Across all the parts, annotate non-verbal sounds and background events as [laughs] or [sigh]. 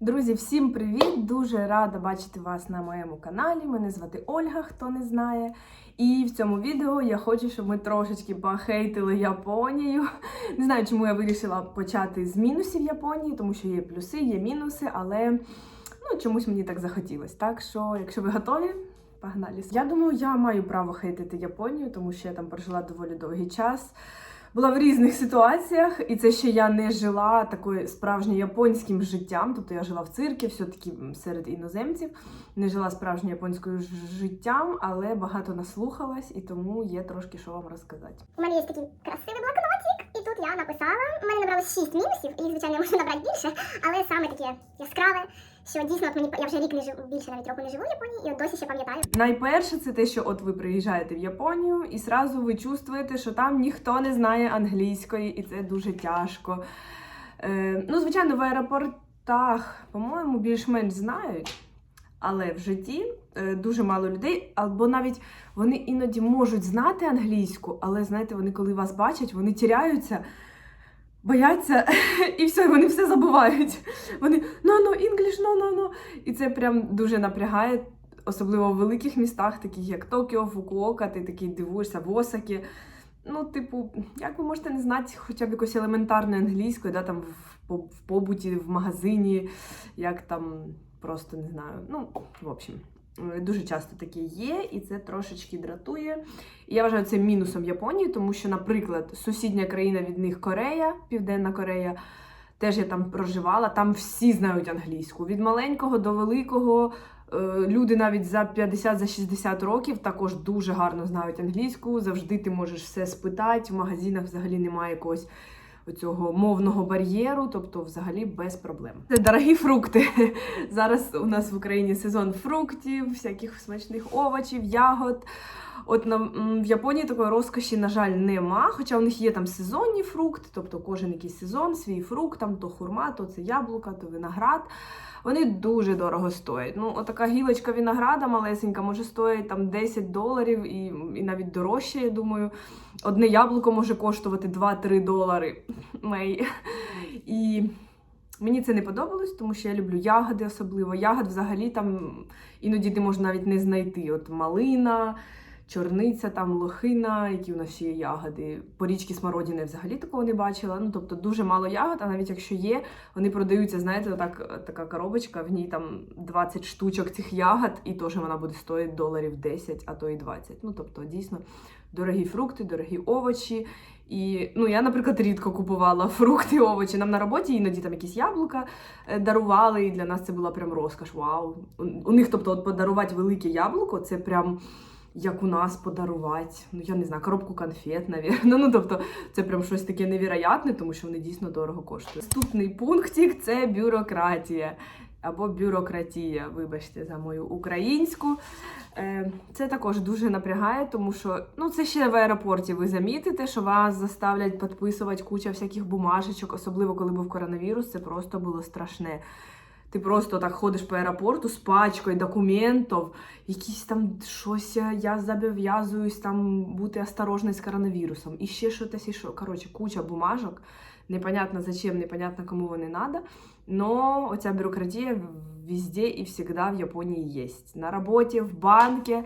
Друзі, всім привіт! Дуже рада бачити вас на моєму каналі. Мене звати Ольга, хто не знає. І в цьому відео я хочу, щоб ми трошечки похейтили Японію. Не знаю, чому я вирішила почати з мінусів Японії, тому що є плюси, є мінуси, але ну, чомусь мені так захотілося. Так що, якщо ви готові, погнали. Я думаю, я маю право хейтити Японію, тому що я там прожила доволі довгий час. Була в різних ситуаціях, і це ще я не жила такою справжньо японським життям. Тобто я жила в циркі, все-таки серед іноземців, не жила справжньо японською життям, але багато наслухалась, і тому є трошки що вам розказати. У мене є такий красивий блокнотик, і тут я написала. У мене набралось 6 мінусів, їх, звичайно, можу набрати більше, але саме таке яскраве, що дійсно от мені я вже рік не живу, більше навіть року не живу в Японії, і от досі ще пам'ятаю. Найперше, це те, що от ви приїжджаєте в Японію, і зразу ви чувствуєте, що там ніхто не знає англійської, і це дуже тяжко. Е, ну, звичайно, в аеропортах, по-моєму, більш-менш знають. Але в житті е, дуже мало людей, або навіть вони іноді можуть знати англійську, але знаєте, вони коли вас бачать, вони тіряються, бояться, [laughs] і все, вони все забувають. Вони no, no, English, no, no, no. І це прям дуже напрягає, особливо в великих містах, таких як Токіо, Фукуока, ти такий дивуєшся в Осакі. Ну, типу, як ви можете не знати хоча б якоїсь елементарної англійської, да, там в, в побуті, в магазині, як там просто не знаю. Ну, в общем, дуже часто таке є, і це трошечки дратує. І я вважаю це мінусом Японії, тому що, наприклад, сусідня країна від них Корея, Південна Корея. Теж я там проживала, там всі знають англійську. Від маленького до великого. Е, Люди навіть за 50 за 60 років також дуже гарно знають англійську. Завжди ти можеш все спитати. В магазинах взагалі немає якогось оцього мовного бар'єру, тобто взагалі без проблем. Це дорогі фрукти. [laughs] Зараз у нас в Україні сезон фруктів, всяких смачних овочів, ягод. От на, в Японії такої розкоші, на жаль, нема. Хоча у них є там сезонні фрукти, тобто кожен якийсь сезон, свій фрукт, там то хурма, то це яблука, то виноград. Вони дуже дорого стоять. Ну, отака гілочка винограда малесенька може стоїть там 10 доларів і, і навіть дорожче, я думаю. Одне яблуко може коштувати 2-3 долари. [laughs] І мені це не подобалось, тому що я люблю ягоди, особливо. Ягод взагалі там іноді ти можеш навіть не знайти. От малина, чорниця, там лохина, які у нас ще є ягоди. Порічки смородини взагалі такого не бачила. Ну, тобто дуже мало ягод, а навіть якщо є, вони продаються, знаєте, отак, така коробочка, в ній там 20 штучок цих ягод, і теж вона буде стоїти доларів 10, а то і 20. Ну, тобто, дійсно, дорогі фрукти, дорогі овочі. І ну, я, наприклад, рідко купувала [laughs] фрукти, овочі. Нам на роботі іноді там якісь яблука е, дарували, і для нас це була прям розкош. Вау. У них, тобто, от подарувати велике яблуко, це прям. Як у нас подарувати, ну я не знаю, коробку конфет, навірно. [laughs] Ну тобто це прям щось таке невероятне, тому що вони дійсно дорого коштують. Наступний пунктик це бюрократія або бюрократія. Вибачте за мою українську. Е, Це також дуже напрягає, тому що ну це ще в аеропорті. Ви замітите, що вас заставлять підписувати куча всяких бумажечок, особливо коли був коронавірус. Це просто було страшне. Ти просто так ходиш по аеропорту з пачкою документів, якісь там щось е, я зобов'язуюсь там бути осторожною з коронавірусом. І ще щось, і що. Коротше, куча бумажок. Непонятно зачем, непонятно кому вони надо. Но оця бюрократія везде і всегда в Японії є. На роботі, в банку.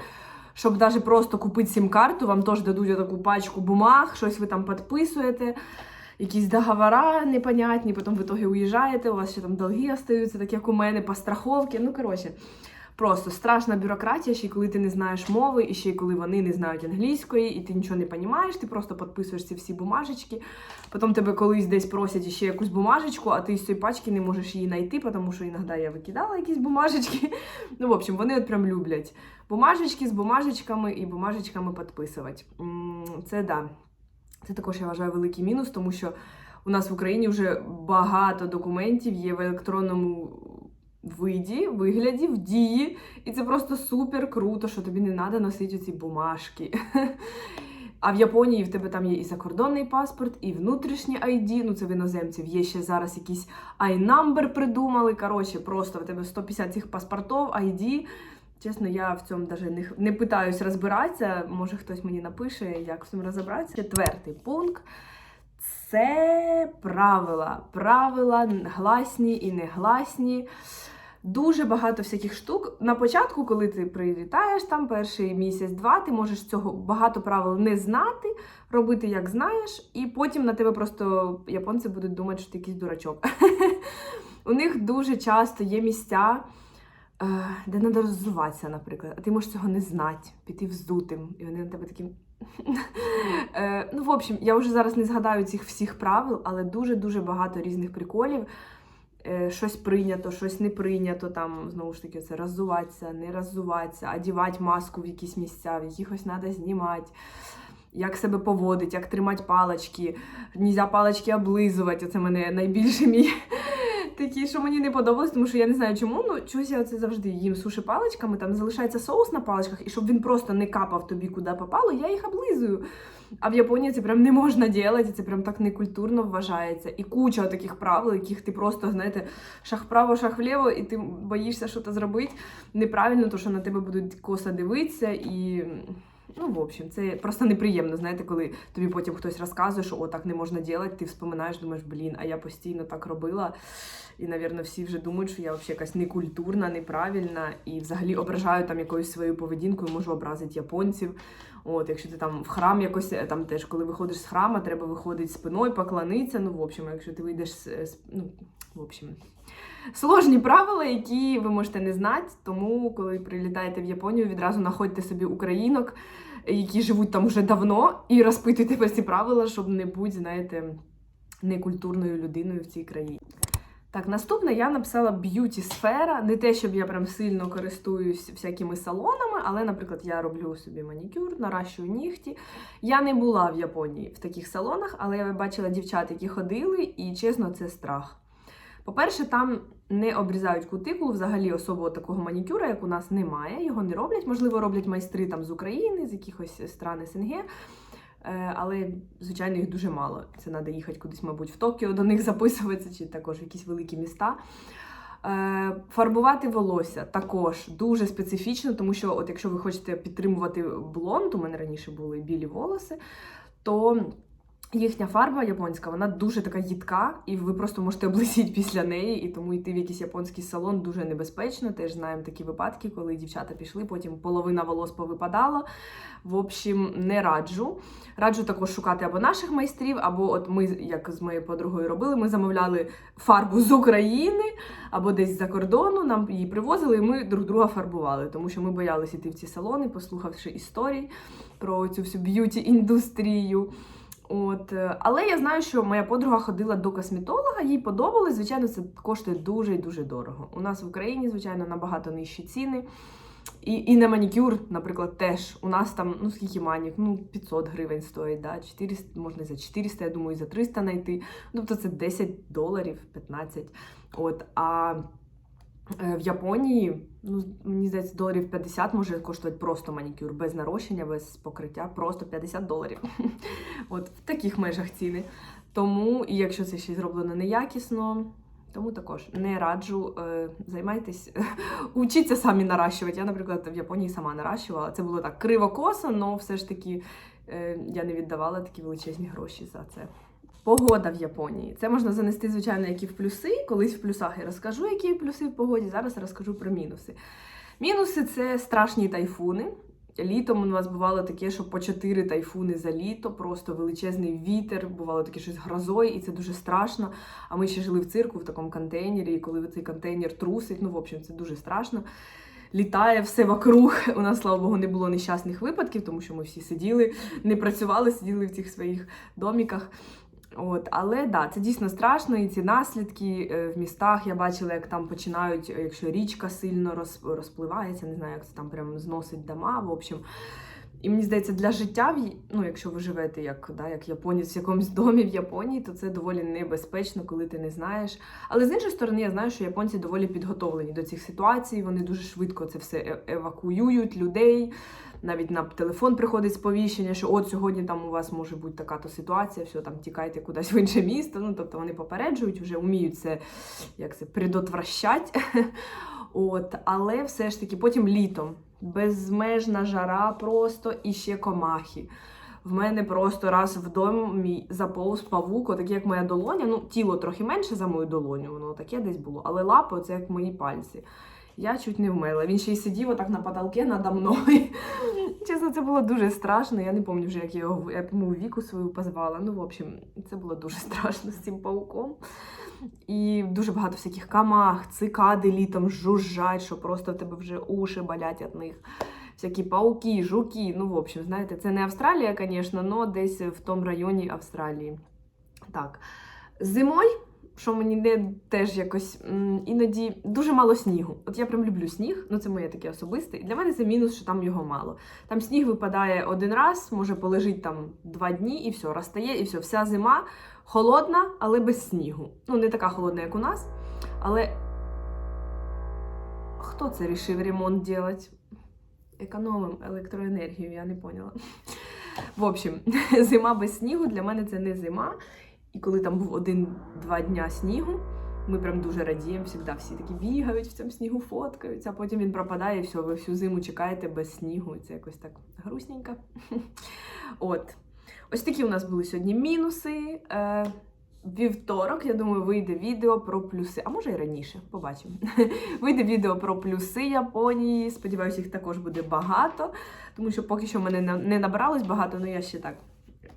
Щоб навіть просто купити сім-карту, вам теж дадуть таку пачку бумаг, щось ви там підписуєте, якісь договора непонятні, потім в итоге уїжджаєте, у вас ще там долги остаються, так як у мене, по страховці. Ну, коротше, просто страшна бюрократія, ще й коли ти не знаєш мови, і ще й коли вони не знають англійської, і ти нічого не розумієш, ти просто підписуєш ці всі бумажечки. Потім тебе колись десь просять ще якусь бумажечку, а ти з цієї пачки не можеш її знайти, тому що іноді я викидала якісь бумажечки. [laughs] Ну, в общем, вони от прям люблять бумажечки з бумажечками і бумажечками підписувати. Це да. Це також я вважаю великий мінус, тому що у нас в Україні вже багато документів є в електронному виді, вигляді, в дії. І це просто супер круто, що тобі не треба носити ці бумажки. [laughs] А в Японії в тебе там є і закордонний паспорт, і внутрішній ID, ну це в іноземців. Є ще зараз якийсь I-number придумали. Коротше, просто в тебе 150 цих паспортів, ID. Чесно, я в цьому навіть не, не питаюсь розбиратися. Може хтось мені напише, як в цьому розібратися. Четвертий пункт Це правила. Правила гласні і негласні. Дуже багато всяких штук. На початку, коли ти прилітаєш там перший місяць-два, ти можеш цього багато правил не знати, робити як знаєш, і потім на тебе просто японці будуть думати, що ти якийсь дурачок. [laughs] У них дуже часто є місця, де треба роззуватися, наприклад, а ти можеш цього не знати, піти вздутим, і вони на тебе такі. [laughs] Е, Ну, в общем, я вже зараз не згадаю цих всіх правил, але дуже-дуже багато різних приколів. Е, Щось прийнято, щось не прийнято, там знову ж таки це роззуватися, не роззуватися, одівати маску в якісь місця, в якихось треба знімати, як себе поводити, як тримати палички, нельзя палички облизувати. Це мене найбільше мій такі, що мені не подобалось, тому що я не знаю чому. Ну чогось я це завжди їм суші паличками, там залишається соус на паличках, і щоб він просто не капав тобі куди попало, я їх облизую. А в Японії це прям не можна робити, це прям так некультурно вважається. І куча таких правил, яких ти просто, знаєте, шаг вправо, шаг вліво, і ти боїшся щось зробити неправильно, то що на тебе будуть косо дивитися і. Ну, в общем, це просто неприємно, знаєте, коли тобі потім хтось розказує, що о, так не можна робити, ти вспоминаєш, думаєш, блін, а я постійно так робила. І, напевно, всі вже думають, що я взагалі якась некультурна, неправильна і взагалі ображаю там якоюсь своєю поведінкою, можу образити японців. От, якщо ти там в храм якось е, там теж, коли виходиш з храма, треба виходити спиною, поклонитися. Ну, в общем, якщо ти вийдеш з, з ну, в общем, сложні правила, які ви можете не знати. Тому, коли прилітаєте в Японію, відразу знаходьте собі українок, які живуть там вже давно, і розпитуйте про ці правила, щоб не бути, знаєте, некультурною людиною в цій країні. Так, наступне я написала б'юті сфера. Не те, щоб я прям сильно користуюсь всякими салонами, але, наприклад, я роблю собі манікюр, наращую нігті. Я не була в Японії в таких салонах, але я бачила дівчат, які ходили, і чесно, це страх. По-перше, там не обрізають кутикулу, взагалі особого такого манікюра, як у нас немає. Його не роблять. Можливо, роблять майстри там з України, з якихось стран СНГ. Е, Але, звичайно, їх дуже мало. Це треба їхати кудись, мабуть, в Токіо до них [laughs] записуватися, чи також в якісь великі міста. Е, Фарбувати волосся також дуже специфічно, тому що, от якщо ви хочете підтримувати блонд, у мене раніше були білі волоси, то їхня фарба японська, вона дуже така їдка, і ви просто можете облисіти після неї, і тому йти в якийсь японський салон дуже небезпечно. Теж знаємо такі випадки, коли дівчата пішли, потім половина волос повипадала. В общем, не раджу. Раджу також шукати або наших майстрів, або от ми, як з моєю подругою робили, ми замовляли фарбу з України або десь за кордону. Нам її привозили, і ми друг друга фарбували, тому що ми боялися йти в ці салони, послухавши історій про цю всю б'юті індустрію. От, е, але я знаю, що моя подруга ходила до косметолога, їй подобалось. Звичайно, це коштує дуже і дуже дорого. У нас в Україні, звичайно, набагато нижчі ціни. І, і на манікюр, наприклад, теж у нас там, ну скільки манік, ну 500 гривень стоїть, да? 400, можна за 400, я думаю, і за 300 знайти. Тобто це 10 доларів, 15. От, а в Японії, ну, мені здається, доларів 50 може коштувати просто манікюр, без нарощення, без покриття, просто 50 доларів. [laughs] От в таких межах ціни. Тому, і якщо це ще зроблено неякісно, тому також не раджу е, займайтесь, [laughs] учіться самі наращувати. Я, наприклад, в Японії сама наращувала. Це було так криво-косо, але все ж таки е, я не віддавала такі величезні гроші за це. Погода в Японії. Це можна занести, звичайно, як і в плюси. Колись в плюсах я розкажу, які плюси в погоді. Зараз розкажу про мінуси. Мінуси це страшні тайфуни. Літом у нас бувало таке, що по 4 тайфуни за літо, просто величезний вітер, бувало таке щось грозою, і це дуже страшно. А ми ще жили в цирку в такому контейнері, і коли цей контейнер трусить, ну в общем, це дуже страшно. Літає все вокруг. [laughs] У нас, слава Богу, не було нещасних випадків, тому що ми всі сиділи, не працювали, сиділи в цих своїх доміках. От, але да, це дійсно страшно, і ці наслідки е, в містах я бачила, як там починають, е, якщо річка сильно роз, розпливається, не знаю, як це там прям зносить дома. В общем. І мені здається, для життя, ну, якщо ви живете як, да, як японець в якомусь домі в Японії, то це доволі небезпечно, коли ти не знаєш. Але з іншої сторони, я знаю, що японці доволі підготовлені до цих ситуацій. Вони дуже швидко це все е- евакуюють людей. Навіть на телефон приходить сповіщення, що от сьогодні там у вас може бути така то ситуація, все там тікайте кудись в інше місто. Ну тобто вони попереджують, вже вміють це як це предотвращать. [laughs] От, але все ж таки потім літом безмежна жара просто і ще комахи. В мене просто раз в домі заповз павук, отакий, як моя долоня. Ну, тіло трохи менше за мою долоню, воно таке десь було, але лапи це як мої пальці. Я чуть не вмерла. Він ще й сидів отак на потолке надо мною. [laughs] Чесно, це було дуже страшно. Я не пам'ятаю вже, як я по-моєму, віку свою позвала. Ну, в общем, це було дуже [laughs] страшно з цим пауком. І дуже багато всяких камах, цикади літом жужжать, що просто в тебе вже уші болять від них. Всякі пауки, жуки. Ну, в общем, знаєте, це не Австралія, звісно, але десь в тому районі Австралії. Так. Зимою, що мені не теж якось іноді дуже мало снігу. От я прям люблю сніг, ну це моє таке особисте. І для мене це мінус, що там його мало. Там сніг випадає один раз, може полежить там два дні і все, розтає, і все. Вся зима холодна, але без снігу. Ну, не така холодна, як у нас. Але хто це рішив ремонт робити? Економим електроенергію, я не поняла. В общем, [laughs] зима без снігу для мене це не зима. І коли там був один-два дня снігу, ми прям дуже радіємо, завжди всі такі бігають в цьому снігу, фоткаються, а потім він пропадає, і все, ви всю зиму чекаєте без снігу. Це якось так грустненько. [laughs] От. Ось такі у нас були сьогодні мінуси. Е, Вівторок, я думаю, вийде відео про плюси, а може і раніше, побачимо. [laughs] Вийде відео про плюси Японії. Сподіваюся, їх також буде багато, тому що поки що в мене не набралось багато, але я ще так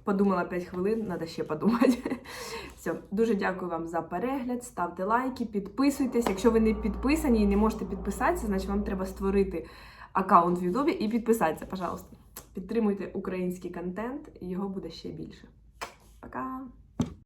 подумала 5 хвилин, треба ще подумати. [laughs] Все, дуже дякую вам за перегляд. Ставте лайки, підписуйтесь. Якщо ви не підписані і не можете підписатися, значить вам треба створити аккаунт в Ютубі і підписатися, пожалуйста. Підтримуйте український контент, його буде ще більше. Пока!